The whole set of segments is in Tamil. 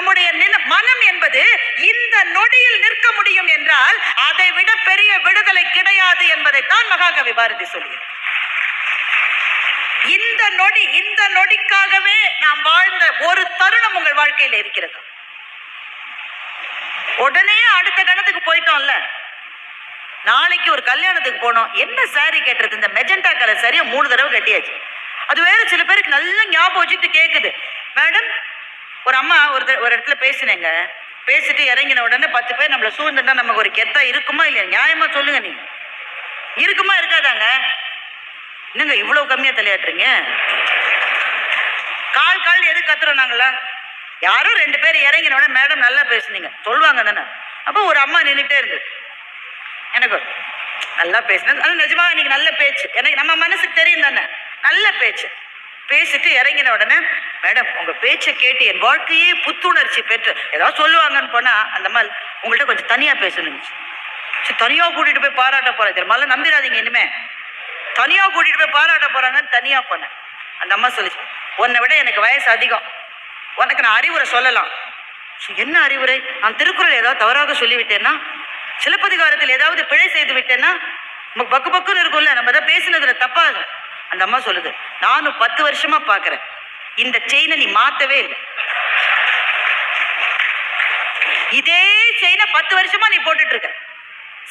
நம்முடைய மனம் என்பது இந்த நொடியில் நிற்க முடியும் என்றால் அதை விட பெரிய விடுதலை கிடையாது என்பதைத்தான் மகாகவி பாரதி சொல்கிறார். இந்த நொடி இந்த நொடிக்காகவே நாம் வாழ்ந்த ஒரு தருணம் உங்கள் வாழ்க்கையில இருக்கிறது. உடனே அடுத்த கணத்துக்கு போயிட்டோம்ல. நாளைக்கு ஒரு கல்யாணத்துக்கு போனோம். என்ன சாரி கேட்டுறது இந்த மெஜெண்டா கலர் சரியா மூணு தடவை கட்டியாச்சு. அது வேற சில பேருக்கு நல்ல ஞாபகம் வச்சுட்டு கேக்குது. மேடம் ஒரு அம்மா ஒரு ஒரு இடத்துல பேசினேங்க. பேசிட்டு இறங்கின உடனே பத்து பேர் நம்மளை சூழ்ந்துட்டா நமக்கு ஒரு கெத்தா இருக்குமா இல்லையா? நியாயமா சொல்லுங்க நீங்க. இருக்குமா இருக்காதாங்க? என்னங்க இவ்வளவு கம்மியா தலையாட்டுறீங்க? கால் கால் எது கத்துறோம் நாங்களா யாரும் ரெண்டு பேர் இறங்கின உடனே மேடம் நல்லா பேசுனீங்க. சொல்லுவாங்க தானே. அப்போ ஒரு அம்மா நின்றுட்டே இருந்து. எனக்கு நல்லா பேசுனது அது நிஜமாக இன்னைக்கு நல்ல பேச்சு. எனக்கு நம்ம மனசுக்கு தெரியும் தானே. நல்ல பேச்சு. பேசிட்டு இறங்கின உடனே மேடம் உங்க பேச்சை கேட்டு என் வாழ்க்கையே புத்துணர்ச்சி பெற்று ஏதாவது சொல்லுவாங்கன்னு போனா அந்த மாதிரி உங்கள்கிட்ட கொஞ்சம் தனியா பேசணும் சரி தனியா கூட்டிட்டு போய் பாராட்ட போறேன். தெரியுமா நம்பிடாதீங்க இனிமே. தனியா கூட்டிட்டு போய் பாராட்ட போறாங்கன்னு தனியா போனேன். அந்த அம்மா சொல்லிச்சு உன்னை விட எனக்கு வயசு அதிகம். உனக்கு நான் அறிவுரை சொல்லலாம். என்ன அறிவுரை? நான் திருக்குறள் ஏதாவது தவறாக சொல்லிவிட்டேன்னா சிலப்பதிகாரத்தில் ஏதாவது பிழை செய்து விட்டேன்னா நமக்கு பக்கு பக்குன்னு இருக்கும்ல நம்ம தான் பேசினதுல தப்பாகும் அந்த அம்மா சொல்லுது நானும் பத்து வருஷமா பாக்குறேன் இந்த செயினை நீ மாத்தவே இல்லை. இதே செயினை பத்து வருஷமா நீ போட்டுட்டு இருக்க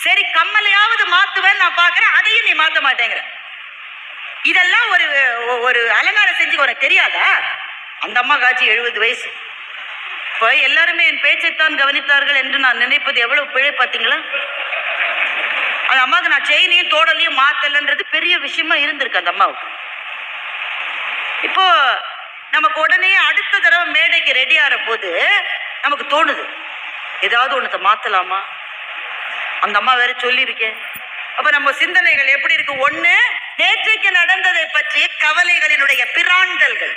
சரி கம்மலையாவது மாத்துவேன் நான் பாக்குறேன் அதையும் நீ மாத்த மாட்டேங்கிற. இதெல்லாம் ஒரு ஒரு அலங்காரம் செஞ்சு உனக்கு தெரியாதா? அந்த அம்மா காட்சி எழுபது வயசு. இப்போ எல்லாருமே என் பேச்சைத்தான் கவனித்தார்கள் என்று நான் நினைப்பது எவ்வளவு பிழை பார்த்தீங்களா? அந்த அம்மாவுக்கு நான் செயினையும் தோடலையும் மாத்தலன்றது பெரிய விஷயமா இருந்திருக்கு அந்த அம்மாவுக்கு. இப்போ நமக்கு உடனே அடுத்த தடவை மேடைக்கு ரெடி ஆகிற போது நமக்கு தோணுது. ஏதாவது ஒன்றத்தை மாற்றலாமா அந்த அம்மா வேற சொல்லியிருக்கேன். அப்போ நம்ம சிந்தனைகள் எப்படி இருக்கு? ஒன்று நேற்றைக்கு நடந்ததை பற்றிய கவலைகளினுடைய பிராண்டல்கள்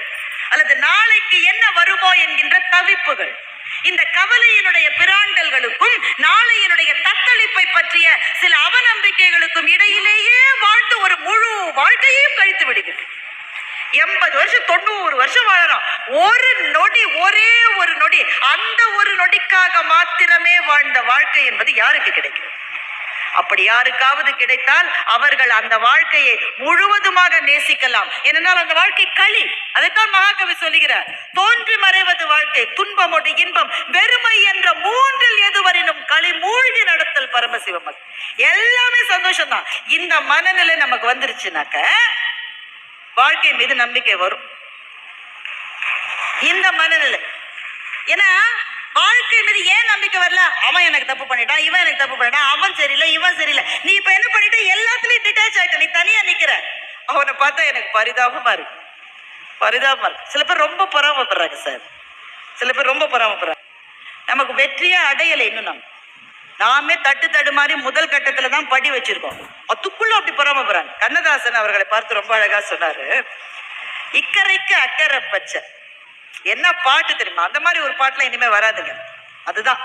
அல்லது நாளைக்கு என்ன வருமோ என்கின்ற தவிப்புகள். இந்த கவலையினுடைய பிராண்டல்களுக்கும் நாளையினுடைய தத்தளிப்பை பற்றிய சில அவநம்பிக்கைகளுக்கும் இடையிலேயே வாழ்ந்து ஒரு முழு வாழ்க்கையையும் கழித்து விடுகிறது. எண்பது வருஷம் தொண்ணூறு வருஷம் வாழறோம். ஒரு நொடி ஒரே ஒரு நொடி அந்த ஒரு நொடிக்காக மாத்திரமே வாழ்ந்த வாழ்க்கை என்பது யாருக்கு கிடைக்கும்? அப்படி யாருக்காவது கிடைத்தால் அவர்கள் அந்த வாழ்க்கையை முழுவதுமாக நேசிக்கலாம். ஏனென்றால் அந்த வாழ்க்கை களி. அதைத்தான் மகாகவி சொல்லுகிறார். தோன்றி மறைவது வாழ்க்கை துன்பமோடு இன்பம். வெறுமை என்ற மூன்றில் எதுவரினும் களி மூழ்கி நடத்தல் பரமசிவம் எல்லாமே சந்தோஷம்தான். இந்த மனநிலை நமக்கு வந்துருச்சுனாக்க வாழ்க்கை மீது நம்பிக்கை வரும். இந்த மனநிலை. ஏன்னா வாழ்க்கை மீது ஏன் நம்பிக்கை வரல? அவன் எனக்கு தப்பு பண்ணிட்டான் இவன் எனக்கு தப்பு பண்ணிட்டான் அவன் சரியில்லை இவன் சரியில்லை. நீ இப்ப என்ன பண்ணிட்ட? எல்லாத்துலயும் டிட்டாச் ஆயிட்ட. நீ தனியா நிக்கிற. அவனை பார்த்தா எனக்கு பரிதாபமா இருக்கு. பரிதாபமா இருக்கு. சில பேர் ரொம்ப பொறாமப்படுறாங்க சார். சில பேர் ரொம்ப பொறாமப்படுறாங்க. நமக்கு வெற்றியா அடையலை இன்னும் நம்ம. நாமே தட்டு தடு மாதிரி முதல் கட்டத்துல தான் படி வச்சிருக்கோம். அதுக்குள்ள அப்படி பொறாமப்படுறாங்க கண்ணதாசன் அவர்களை பார்த்து ரொம்ப அழகா சொன்னாரு. இக்கரைக்கு அக்கறை பச்சை. என்ன பாட்டு தெரியுமா? அந்த மாதிரி ஒரு பாட்டுல இனிமே வராதுங்க. அதுதான்.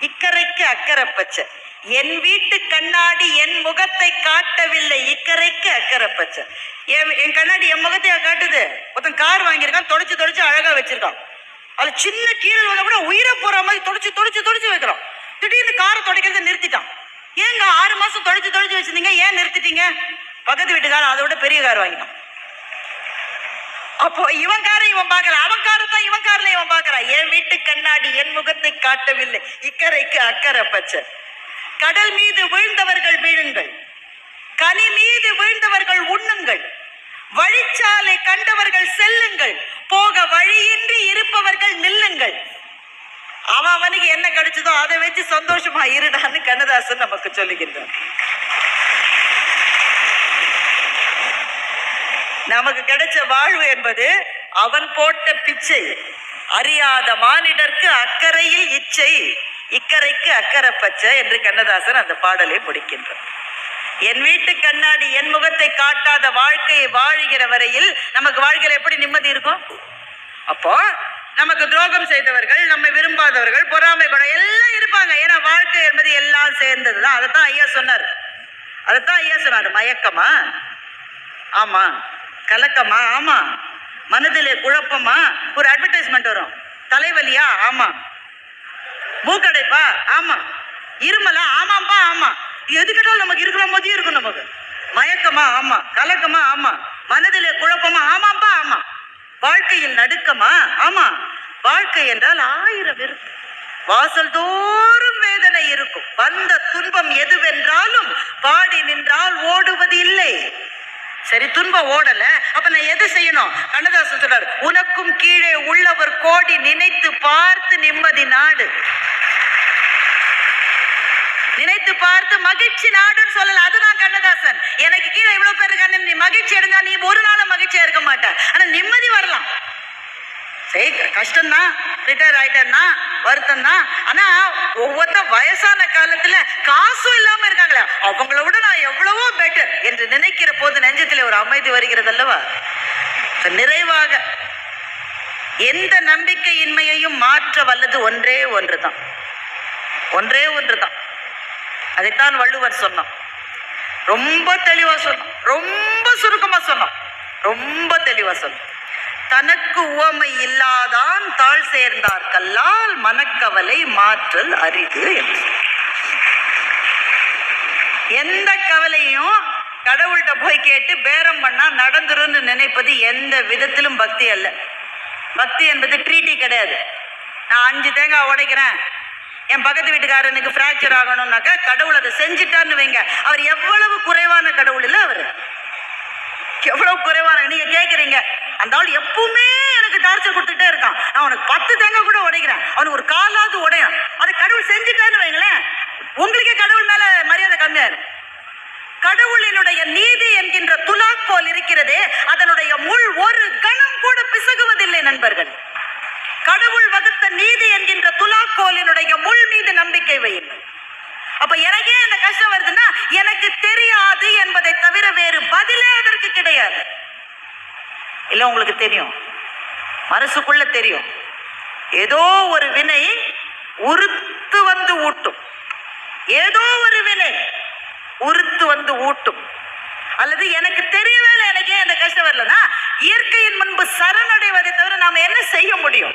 இக்கரைக்கு அக்கறை பச்சை. என் வீட்டு கண்ணாடி என் முகத்தை காட்டவில்லை. இக்கரைக்கு அக்கறை பச்சை. என் என் கண்ணாடி என் முகத்தையா காட்டுது? ஒருத்தன் கார் வாங்கியிருக்கான் தொடச்சு தொடச்சு அழகா வச்சிருக்கான். அது சின்ன கீழே வந்தா கூட உயிரை போற மாதிரி தொடச்சு தொடச்சு தொடச்சு வைக்கிறான் திடீர்னு காரை துடைக்கிறத நிறுத்திட்டான். ஏங்க ஆறு மாசம் தொடச்சு தொடச்சு வச்சிருந்தீங்க? ஏன் நிறுத்திட்டீங்க? பக்கத்து வீட்டுக்காரன் அதை விட பெரிய கார் வாங்கிட்டான் அப்போ இவன் காரை இவன் பார்க்கல. அவன் காரை தான் இவன் காரில் இவன் பார்க்கறான் என் வீட்டு கண்ணாடி என் முகத்தை காட்டவில்லை. இக்கரைக்கு அக்கறை பச்சை. கடல் மீது வீழ்ந்தவர்கள் வீழுங்கள். கனி மீது வீழ்ந்தவர்கள் உண்ணுங்கள். வழிச்சாலை கண்டவர்கள் செல்லுங்கள். போக வழியின்றி இருப்பவர்கள் நில்லுங்கள். அவன் அவனுக்கு என்ன கிடைச்சதோ அதை வச்சு சந்தோஷமா இருடான்னு கண்ணதாசன் நமக்கு சொல்லுகின்றான் நமக்கு கிடைச்ச வாழ்வு என்பது அவன் போட்ட பிச்சை. அறியாத மானிடர்க்கு அக்கறையில் இச்சை இக்கரைக்கு அக்கறை பச்சை என்று கண்ணதாசன் அந்த பாடலை முடிக்கின்றார். என் வீட்டு கண்ணாடி என் முகத்தை காட்டாத வாழ்க்கையை வாழுகிற வரையில் நமக்கு வாழ்க்கையில் எப்படி நிம்மதி இருக்கும்? அப்போ நமக்கு துரோகம் செய்தவர்கள் நம்மை விரும்பாதவர்கள் பொறாமை குணம் எல்லாம் இருப்பாங்க. ஏன்னா வாழ்க்கை என்பது எல்லாம் சேர்ந்ததுதான். அதைத்தான் ஐயா சொன்னார். அதைத்தான் ஐயா சொன்னார். மயக்கமா? ஆமா. கலக்கமா? ஆமா. மனதிலே குழப்பமா? ஒரு அட்வர்டைஸ்மெண்ட் வரும். தலைவலியா? ஆமா. மூக்கடைப்பா? ஆமா. இருமலா? ஆமாப்பா ஆமா. எது கேட்டாலும் நமக்கு இருக்கிற மாதிரியே இருக்கும் நமக்கு. மயக்கமா? ஆமா. கலக்கமா? ஆமா. மனதிலே குழப்பமா? ஆமாப்பா ஆமா. வாழ்க்கையில் நடுக்கமா? ஆமா. வாழ்க்கை என்றால் ஆயிரம் இருக்கும். வாசல் தோறும் வேதனை இருக்கும். வந்த துன்பம் எதுவென்றாலும் பாடி நின்றால் ஓடுவது இல்லை. சரி துன்பம் ஓடல. அப்ப நான் எது செய்யணும்? கண்ணதாசன் சொல்றாரு உனக்கும் கீழே உள்ளவர் கோடி நினைத்து பார்த்து நிம்மதி நாடு. நினைத்து பார்த்து மகிழ்ச்சி நாடுன்னு சொல்லல. அதுதான் கண்ணதாசன். எனக்கு கீழே இவ்வளவு பேர் இருக்காங்க நீ மகிழ்ச்சி அடைஞ்சா நீ ஒரு நாள் மகிழ்ச்சியா இருக்க மாட்டேன் ஆனா நிம்மதி வரலாம். சரி கஷ்டம்தான். ரிட்டையர் ஆயிட்டேன்னா வருத்தம் தான் ஆனா ஒவ்வொருத்த வயசான காலத்துல காசும் இல்லாம இருக்காங்களே அவங்கள விட நான் எவ்வளவோ பெட்டர் என்று நினைக்கிற போது நெஞ்சத்தில் ஒரு அமைதி வருகிறது அல்லவா? நிறைவாக எந்த நம்பிக்கையின்மையையும் மாற்ற வல்லது ஒன்றே ஒன்றுதான். ஒன்றே ஒன்றுதான். அதைத்தான் வள்ளுவர் சொன்னோம் ரொம்ப தெளிவா சொன்னோம் ரொம்ப சுருக்கமா சொன்னோம் ரொம்ப தெளிவா சொல்லும் தனக்கு உவமை இல்லாதான் தாழ் சேர்ந்தார் கல்லால் மனக்கவலை மாற்றல் அரிது எந்த கவலையும் கடவுள்கிட்ட போய் கேட்டு பேரம் பண்ணா நடந்துரும்னு நினைப்பது எந்த விதத்திலும் பக்தி அல்ல. பக்தி என்பது ட்ரீட்டி கிடையாது. நான் அஞ்சு தேங்காய் உடைக்கிறேன். என் பக்கத்து வீட்டுக்காரனுக்கு ஃப்ராக்சர் ஆகணும்னாக்கா கடவுள் அதை செஞ்சுட்டான்னு வைங்க. அவர் எவ்வளவு குறைவான கடவுள் இல்லை அவர். எவ்வளவு குறைவான நீங்க கேக்குறீங்க. அந்த ஆள் எப்பவுமே எனக்கு டார்ச்சர் கொடுத்துட்டே இருக்கான். நான் உனக்கு பத்து தேங்காய் கூட உடைக்கிறேன். அவனுக்கு ஒரு காலாவது உடையும் அதை கடவுள் செஞ்சுட்டான்னு வைங்களேன். உங்களுக்கே கடவுள் மேல மரியாதை கம்மியா இருக்கு. கடவுளினுடைய நீதி என்கின்ற துலாக்கோல் இருக்கிறதே அதனுடைய முள் ஒரு கணம் கூட பிசகுவதில்லை நண்பர்கள். கடவுள் வகுத்த நீதி என்கின்ற துலாக்கோலினுடைய முள் மீது நம்பிக்கை வை அப்ப எனக்கே அந்த கஷ்டம் வருதுன்னா எனக்கு தெரியாது என்பதை தவிர வேறு பதிலே அதற்கு கிடையாது. இல்ல உங்களுக்கு தெரியும். மனசுக்குள்ள தெரியும். ஏதோ ஒரு வினை உறுத்து வந்து ஊட்டும். ஏதோ ஒரு வினை உறுத்து வந்து ஊட்டும். அல்லது எனக்கு தெரியவே இல்லை எனக்கே அந்த கஷ்டம் வரலன்னா இயற்கையின் முன்பு சரணடைவதை தவிர நாம என்ன செய்ய முடியும்?